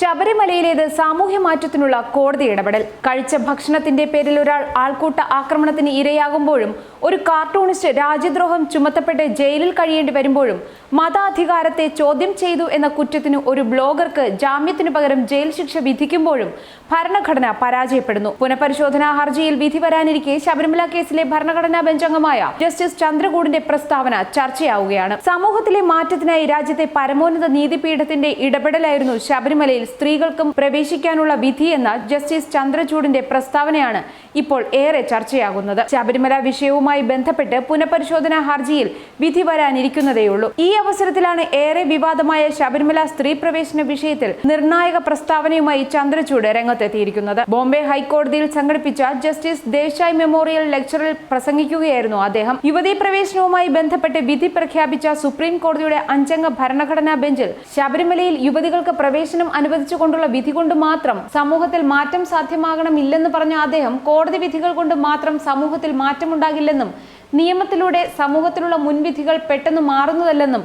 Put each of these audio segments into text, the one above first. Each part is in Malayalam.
ശബരിമലയിലേത് സാമൂഹ്യ മാറ്റത്തിനുള്ള കോടതി ഇടപെടൽ. കഴിച്ച ഭക്ഷണത്തിന്റെ പേരിൽ ഒരാൾ ആൾക്കൂട്ട ആക്രമണത്തിന് ഇരയാകുമ്പോഴും ഒരു കാർട്ടൂണിസ്റ്റ് രാജ്യദ്രോഹം ചുമത്തപ്പെട്ട് ജയിലിൽ കഴിയേണ്ടി വരുമ്പോഴും മതാധികാരത്തെ ചോദ്യം ചെയ്തു എന്ന കുറ്റത്തിന് ഒരു ബ്ലോഗർക്ക് ജാമ്യത്തിനു പകരം ജയിൽ ശിക്ഷ വിധിക്കുമ്പോഴും ഭരണഘടന പരാജയപ്പെടുന്നു. പുനഃപരിശോധനാ ഹർജിയിൽ വിധി വരാനിരിക്കെ ശബരിമല കേസിലെ ഭരണഘടനാ ബെഞ്ചംഗമായ ജസ്റ്റിസ് ചന്ദ്രകൂടിന്റെ പ്രസ്താവന ചർച്ചയാവുകയാണ്. സമൂഹത്തിലെ മാറ്റത്തിനായി രാജ്യത്തെ പരമോന്നത നീതിപീഠത്തിന്റെ ഇടപെടലായിരുന്നു ശബരിമലയിൽ സ്ത്രീകൾക്കും പ്രവേശിക്കാനുള്ള വിധി എന്ന ജസ്റ്റിസ് ചന്ദ്രചൂഡിന്റെ പ്രസ്താവനയാണ് ഇപ്പോൾ ഏറെ ചർച്ചയാകുന്നത്. ശബരിമല വിഷയവുമായി ബന്ധപ്പെട്ട് പുനഃപരിശോധനാ ഹർജിയിൽ വിധി വരാനിരിക്കുന്നതേയുള്ളൂ. ഈ അവസരത്തിലാണ് ഏറെ വിവാദമായ ശബരിമല സ്ത്രീ പ്രവേശന വിഷയത്തിൽ നിർണായക പ്രസ്താവനയുമായി ചന്ദ്രചൂഡ് രംഗത്തെത്തിയിരിക്കുന്നത്. ബോംബെ ഹൈക്കോടതിയിൽ സംഘടിപ്പിച്ച ജസ്റ്റിസ് ദേശായ് മെമ്മോറിയൽ ലെക്ചറിൽ പ്രസംഗിക്കുകയായിരുന്നു അദ്ദേഹം. യുവതീ പ്രവേശനവുമായി ബന്ധപ്പെട്ട് വിധി പ്രഖ്യാപിച്ച സുപ്രീം കോടതിയുടെ അഞ്ചംഗ ഭരണഘടനാ ബെഞ്ചിൽ ശബരിമലയിൽ യുവതികൾക്ക് പ്രവേശനം അനുവദിച്ചുകൊണ്ടുള്ള വിധി കൊണ്ട് മാത്രം സമൂഹത്തിൽ മാറ്റം സാധ്യമാകണമില്ലെന്ന് പറഞ്ഞ അദ്ദേഹം കോടതി വിധികൾ കൊണ്ട് മാത്രം സമൂഹത്തിൽ മാറ്റമുണ്ടാകില്ലെന്നും നിയമത്തിലൂടെ സമൂഹത്തിലുള്ള മുൻവിധികൾ പെട്ടെന്ന് മാറുന്നതല്ലെന്നും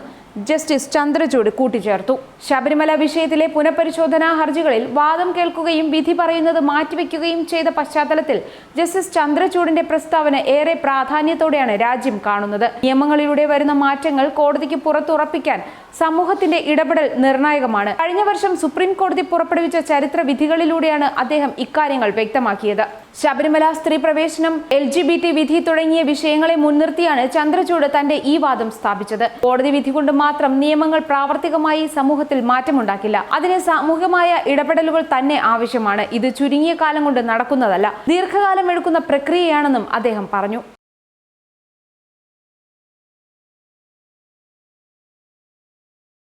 ജസ്റ്റിസ് ചന്ദ്രചൂഡ് കൂട്ടിച്ചേർത്തു. ശബരിമല വിഷയത്തിലെ പുനഃപരിശോധനാ ഹർജികളിൽ വാദം കേൾക്കുകയും വിധി പറയുന്നത് മാറ്റിവെക്കുകയും ചെയ്ത പശ്ചാത്തലത്തിൽ ജസ്റ്റിസ് ചന്ദ്രചൂഡിന്റെ പ്രസ്താവന ഏറെ പ്രാധാന്യത്തോടെയാണ് രാജ്യം കാണുന്നത്. നിയമങ്ങളിലൂടെ വരുന്ന മാറ്റങ്ങൾ കോടതിക്ക് പുറത്തുറപ്പിക്കാൻ സമൂഹത്തിന്റെ ഇടപെടൽ നിർണായകമാണ്. കഴിഞ്ഞ വർഷം സുപ്രീം കോടതി പുറപ്പെടുവിച്ച ചരിത്ര വിധികളിലൂടെയാണ് അദ്ദേഹം ഇക്കാര്യങ്ങൾ വ്യക്തമാക്കിയത്. ശബരിമല സ്ത്രീ പ്രവേശനം എൽ ജി ബി ടി വിധി തുടങ്ങിയ വിഷയങ്ങളെ മുൻനിർത്തിയാണ് ചന്ദ്രചൂഡ് തന്റെ ഈ വാദം സ്ഥാപിച്ചത്. കോടതി വിധി കൊണ്ട് മാത്രം നിയമങ്ങൾ പ്രാവർത്തികമായി സമൂഹത്തിൽ മാറ്റമുണ്ടാക്കില്ല. അതിന് സാമൂഹികമായ ഇടപെടലുകൾ തന്നെ ആവശ്യമാണ്. ഇത് ചുരുങ്ങിയ കാലം കൊണ്ട് നടക്കുന്നതല്ല. ദീർഘകാലം എടുക്കുന്ന പ്രക്രിയയാണെന്നും അദ്ദേഹം പറഞ്ഞു.